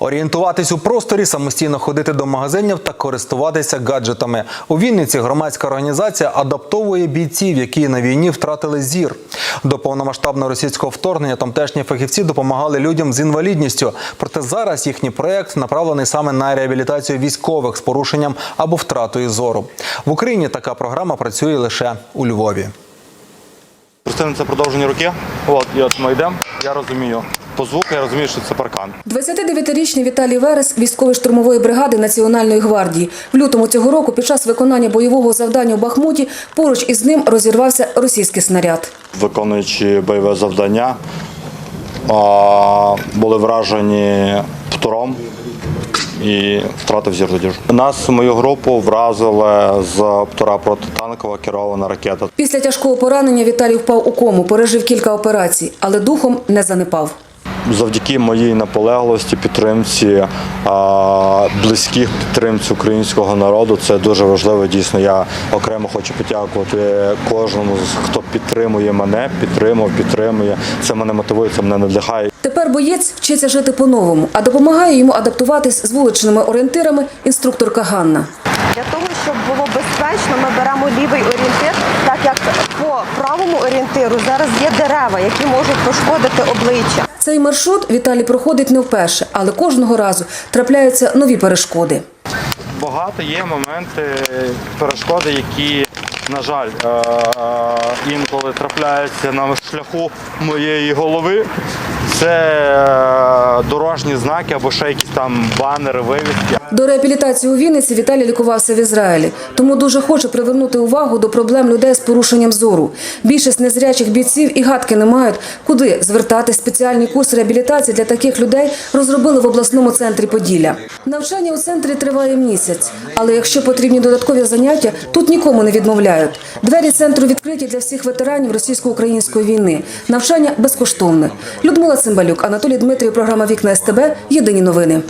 Орієнтуватись у просторі, самостійно ходити до магазинів та користуватися гаджетами. У Вінниці громадська організація адаптовує бійців, які на війні втратили зір. До повномасштабного російського вторгнення тамтешні фахівці допомагали людям з інвалідністю. Проте зараз їхній проект направлений саме на реабілітацію військових з порушенням або втратою зору. В Україні така програма працює лише у Львові. Це продовжені руки. От, і от ми йдемо. Я розумію по звуку, я розумію, що це паркан. 29-річний Віталій Верес, військовий штурмової бригади Національної гвардії. В лютому цього року під час виконання бойового завдання у Бахмуті поруч із ним розірвався російський снаряд. Виконуючи бойове завдання, були вражені птуром і втратив зір. Нас, мою групу, вразили з птура протитанкова керована ракета. Після тяжкого поранення Віталій впав у кому, пережив кілька операцій, але духом не занепав. Завдяки моїй наполеглості, підтримці а, близьких підтримці українського народу, це дуже важливо. Дійсно, я окремо хочу подякувати кожному, з- хто підтримує мене, підтримав, підтримує. Це мене мотивує, це мене надихає. Тепер боєць вчиться жити по-новому, а допомагає йому адаптуватись з вуличними орієнтирами інструкторка Ганна. Для того, щоб було безпечно, ми беремо лівий орієнтир, орієнтиру зараз є дерева, які можуть пошкодити обличчя. Цей маршрут Віталій проходить не вперше, але кожного разу трапляються нові перешкоди. Багато є моменти перешкоди, які, на жаль, е, е, інколи трапляються на шляху моєї голови. Це е, дорожні знаки або ще якісь там банери, вивіски. До реабілітації у Вінниці Віталій лікувався в Ізраїлі, тому дуже хоче привернути увагу до проблем людей з порушенням зору. Більшість незрячих бійців і гадки не мають, куди звертати спеціальний курс реабілітації для таких людей розробили в обласному центрі Поділля. Навчання у центрі триває місяць, але якщо потрібні додаткові заняття, тут нікому не відмовляють. Двері центру відкриті для всіх ветеранів російсько-української війни. Навчання безкоштовне. Людмила Цимбалюк, Анатолій Дмитрій. програма Вікна СТБ. Єдині новини.